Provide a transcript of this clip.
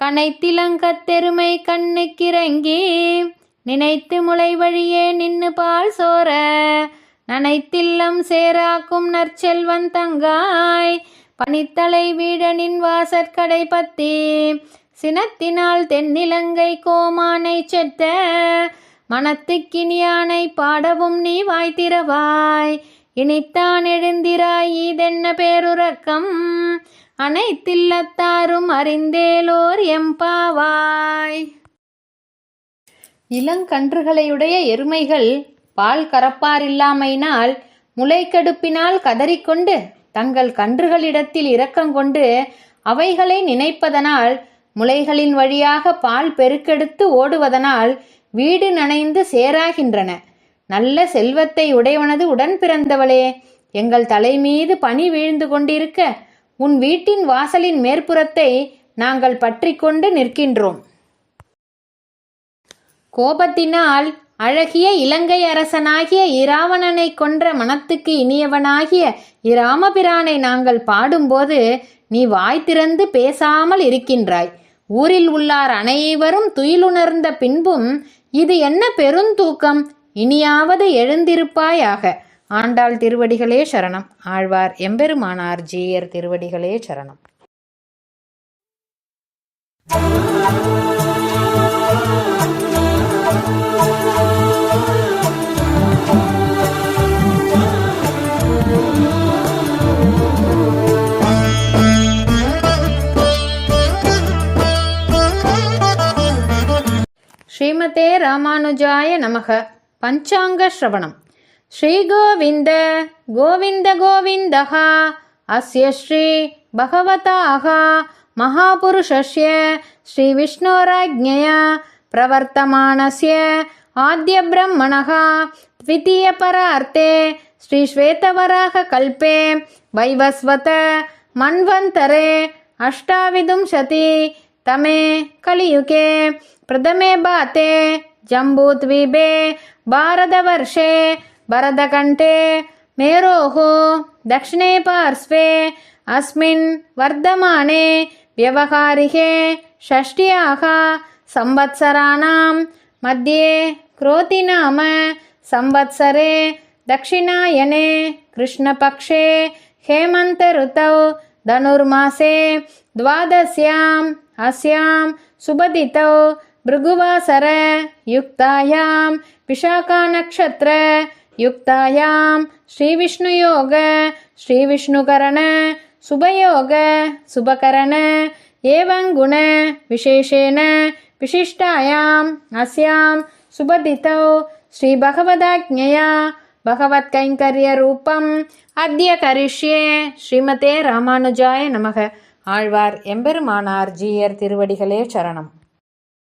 கனைத்திலங்கத் தெருமை கண்ணுக்கிறங்கி நினைத்து முளை வழியே நின்னு பால் சோர நனைத்தில்லம் சேராக்கும் நற்செல்வன் தங்காய் பனித்தலை வீடனின் வாசற்கடை பத்தி. சினத்தினால் தென்னிலங்கை கோமானை செத்த மனத்துக்கினியானை பாடவும் நீ வாய்த்திரவாய் இனித்தான் எழுந்திராய் இதென்ன பேருறக்கம்? அனைத்தில்லத்தாரும் அறிந்தேலோர் எம்பாவாய். இளங்கன்றுகளையுடைய எருமைகள் பால் கறப்பாரில்லாமையினால் முளைக்கெடுப்பினால் கதறிக்கொண்டு தங்கள் கன்றுகளிடத்தில் இரக்கங்கொண்டு அவைகளை நினைப்பதனால் முளைகளின் வழியாக பால் பெருக்கெடுத்து ஓடுவதனால் வீடு நனைந்து சேராகின்றன. நல்ல செல்வத்தை உடையவனது உடன் பிறந்தவளே. எங்கள் தலைமீது பனி வீழ்ந்து கொண்டிருக்க உன் வீட்டின் வாசலின் மேற்புறத்தை நாங்கள் பற்றி கொண்டு நிற்கின்றோம். கோபத்தினால் அழகிய இலங்கை அரசனாகிய இராவணனை கொன்ற மனத்துக்கு இனியவனாகிய இராமபிரானை நாங்கள் பாடும்போது நீ வாய் திறந்து பேசாமல் இருக்கின்றாய். ஊரில் உள்ளார் அனைவரும் துயிலுணர்ந்த பின்பும் இது என்ன பெருந்தூக்கம்? இனியாவது எழுந்திருப்பாயாக. ஆண்டாள் திருவடிகளே சரணம். ஆழ்வார் எம்பெருமானார் ஜீயர் திருவடிகளே சரணம். ஸ்ரீமதே ராமானுஜாய நமக. पञ्चाङ्गश्रवणं श्रीगोविन्द गोविन्दगोविन्दः अस्य श्री भगवताः महापुरुषस्य श्रीविष्णोराज्ञया प्रवर्तमानस्य आद्यब्रह्मणः द्वितीयपरार्थे श्रीश्वेतवराहकल्पे वैवस्वत मन्वन्तरे अष्टाविंशतितमे कलियुगे प्रथमे भाते जम्बूद्वीपे भारतवर्षे भरतकण्ठे मेरोः दक्षिणे पार्श्वे अस्मिन् वर्धमाने व्यवहारिके षष्ट्याः संवत्सराणां मध्ये क्रोतिनाम संवत्सरे दक्षिणायने कृष्णपक्षे हेमन्तऋतौ धनुर्मासे द्वादश्याम् अस्यां सुबदितौ भृगुवासर युक्तायां विशाखानक्षत्र युक्तायां श्रीविष्णुयोग श्रीविष्णुकरण शुभयोग शुभकरण एवं गुण विशेषेण विशिष्टायाम् अस्यां सुबदितौ श्रीभगवदाज्ञया भगवत्कैङ्कर्यरूपम् अद्य करिष्ये ஸ்ரீமதே ராமானுஜாய நமக ஆழ்வார் எம்பெருமானார் ஜீயர் திருவடிகளே சரணம்